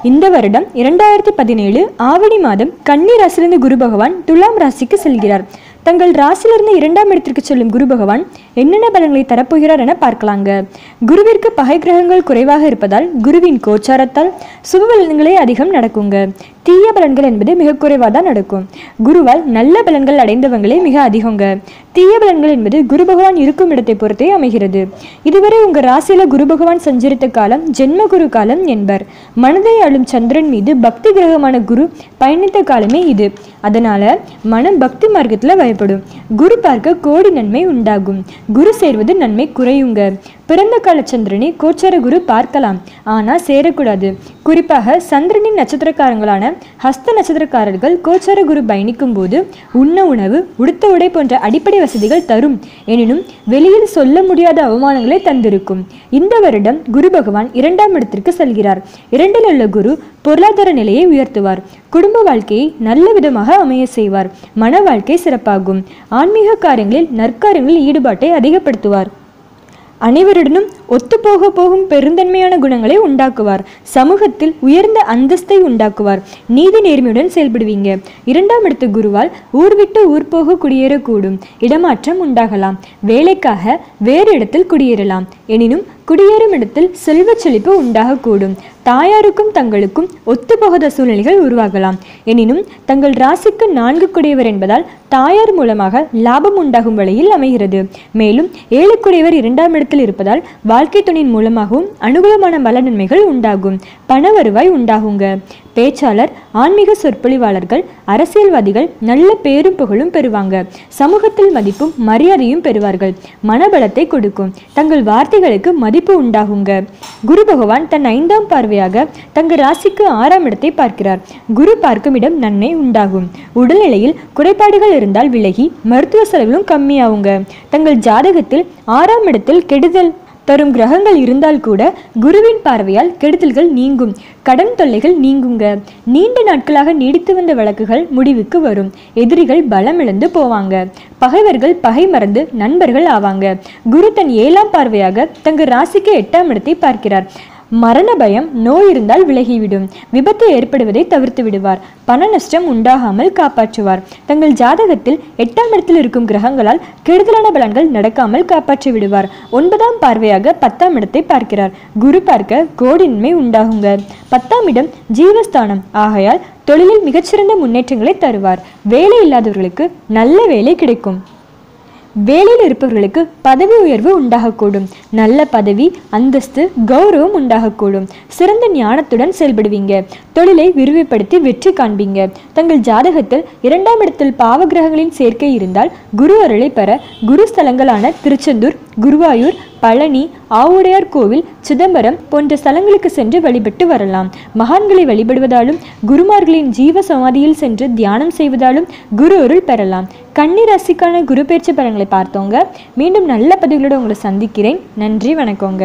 இந்த வருடம் இரண்டாயிரத்தி பதினேழு ஆவணி மாதம் கன்னி ராசிலிருந்து குரு பகவான் துலாம் ராசிக்கு செல்கிறார். தங்கள் ராசியிலிருந்து இரண்டாம் இடத்திற்கு செல்லும் குரு பகவான் என்னென்ன பலன்களை தரப்போகிறார் என பார்க்கலாங்க. குருவிற்கு பகை கிரகங்கள் குறைவாக இருப்பதால் குருவின் கோச்சாரத்தால் சுப பலன்களே அதிகம் நடக்குங்க. தீய பலன்கள் என்பது மிக குறைவாக தான் நடக்கும். குருவால் நல்ல பலன்கள் அடைந்தவங்களே மிக அதிகங்க. தீய பலன்கள் என்பது குரு பகவான் இருக்கும் இடத்தை பொறுத்தே அமைகிறது. இதுவரை உங்க ராசியில குரு பகவான் சஞ்சரித்த காலம் ஜென்ம குரு காலம் என்பர். மனதை ஆளும் சந்திரன் மீது பக்தி கிரகமான குரு பயணித்த காலமே இது. அதனால மனம் பக்தி மார்க்கத்துல பயப்படும் குரு பார்க்க கோடி நன்மை உண்டாகும். குரு சேர்வது நன்மை குறையுங்க. பிறந்த கால சந்திரனை கோச்சார குரு பார்க்கலாம். ஆனால் சேரக்கூடாது. குறிப்பாக சந்திரனின் நட்சத்திரக்காரங்களான ஹஸ்த நட்சத்திரக்காரர்கள் கோச்சார குரு பயணிக்கும் போது உண்ண உணவு உடுத்த உடை போன்ற அடிப்படை வசதிகள் தரும். எனினும் வெளியில் சொல்ல முடியாத அவமானங்களை தந்திருக்கும். இந்த வருடம் குரு பகவான் இரண்டாம் இடத்திற்கு செல்கிறார். இரண்டில் உள்ள குரு பொருளாதார நிலையை உயர்த்துவார். குடும்ப வாழ்க்கையை நல்ல விதமாக அமைய செய்வார். மன வாழ்க்கை சிறப்பாகும். ஆன்மீக காரியங்களில் நற்காரியங்களில் ஈடுபாட்டை அதிகப்படுத்துவார். அனைவருடனும் ஒத்துப்போக போகும் பெருந்தன்மையான குணங்களை உண்டாக்குவார். சமூகத்தில் உயர்ந்த அந்தஸ்தை உண்டாக்குவார். நீதி நேர்மையுடன் செயல்படுவீங்க. இரண்டாம் இடத்து குருவால் ஊர் விட்டு ஊர் போக குடியேறக்கூடும். இடமாற்றம் உண்டாகலாம். வேலைக்காக வேறு இடத்தில் குடியேறலாம். எனினும் குடியேறும் இடத்தில் செல்வச் செழிப்பு உண்டாகக்கூடும். தாயாருக்கும் தங்களுக்கும் ஒத்துப்போகாத சூழ்நிலைகள் உருவாகலாம். எனினும் தங்கள் ராசிக்கு நான்கு குடையவர் என்பதால் தாயார் மூலமாக லாபம் உண்டாகும் வழியில் அமைகிறது. மேலும் ஏழுக்குடையவர் இரண்டாம் இடத்தில் இருப்பதால் வாழ்க்கை துணையின் மூலமாகவும் அனுகூலமான பல நன்மைகள் உண்டாகும். பண வருவாய் உண்டாகுங்க. பேச்சாளர் ஆன்மீக சொற்பொழிவாளர்கள் அரசியல்வாதிகள் நல்ல பேரும் புகழும் பெறுவாங்க. சமூகத்தில் மதிப்பும் மரியாதையும் பெறுவார்கள். மனபலத்தை கொடுக்கும். தங்கள் வார்த்தைகளுக்கு மதிப்பு உண்டாகுங்க. குரு பகவான் தன் ஐந்தாம் பார்வையாக தங்கள் ராசிக்கு ஆறாம் இடத்தை பார்க்கிறார். குரு பார்க்கும் இடம் நன்மை உண்டாகும். உடல்நிலையில் குறைபாடுகள் இருந்தால் விலகி மருத்துவ செலவிலும் கம்மியாகுங்க. தங்கள் ஜாதகத்தில் ஆறாம் இடத்தில் கெடுதல் தரும் கிரகங்கள் இருந்தால் கூட குருவின் பார்வையால் கெடுதல்கள் நீங்கும். கடன் தொல்லைகள் நீங்குங்க. நீண்ட நாட்களாக நீடித்து வந்த வழக்குகள் முடிவுக்கு வரும். எதிரிகள் பலம் இழந்து போவாங்க. பகைவர்கள் பகை மறந்து நண்பர்கள் ஆவாங்க. குரு தன் ஏழாம் பார்வையாக தங்கள் ராசிக்கு எட்டாம் இடத்தை பார்க்கிறார். மரண பயம் நோய் இருந்தால் விலகிவிடும். விபத்து ஏற்படுவதை தவிர்த்து விடுவார். பண நஷ்டம் உண்டாகாமல் காப்பாற்றுவார். தங்கள் ஜாதகத்தில் எட்டாம் இடத்தில் இருக்கும் கிரகங்களால் கெடுதலான பலன்கள் நடக்காமல் காப்பாற்றி விடுவார். ஒன்பதாம் பார்வையாக பத்தாம் இடத்தை பார்க்கிறார். குரு பார்க்க கோடின்மை உண்டாகுங்க. பத்தாம் இடம் ஜீவஸ்தானம். ஆகையால் தொழிலில் மிகச்சிறந்த முன்னேற்றங்களை தருவார். வேலை இல்லாதவர்களுக்கு நல்ல வேலை கிடைக்கும். வேலையில் இருப்பவர்களுக்கு பதவி உயர்வு உண்டாகக்கூடும். நல்ல பதவி அந்தஸ்து கௌரவம் உண்டாகக்கூடும். சிறந்த ஞானத்துடன் செயல்படுவீங்க. தொழிலை விரிவுபடுத்தி வெற்றி காண்பீங்க. தங்கள் ஜாதகத்தில் இரண்டாம் இடத்தில் பாவகிரகங்களின் சேர்க்கை இருந்தால் குரு அருளை பெற குரு ஸ்தலங்களான திருச்செந்தூர் குருவாயூர் பழனி ஆவுடையார் கோவில் சிதம்பரம் போன்ற ஸ்தலங்களுக்கு சென்று வழிபட்டு வரலாம். மகான்களை வழிபடுவதாலும் குருமார்களின் ஜீவ சமாதியில் சென்று தியானம் செய்வதாலும் குரு அருள் பெறலாம். கன்னி ராசிக்கான குரு பயிற்சி பலன்களை பார்த்தோங்க. மீண்டும் நல்ல பதிவுகளோட உங்களை சந்திக்கிறேன். நன்றி வணக்கங்க.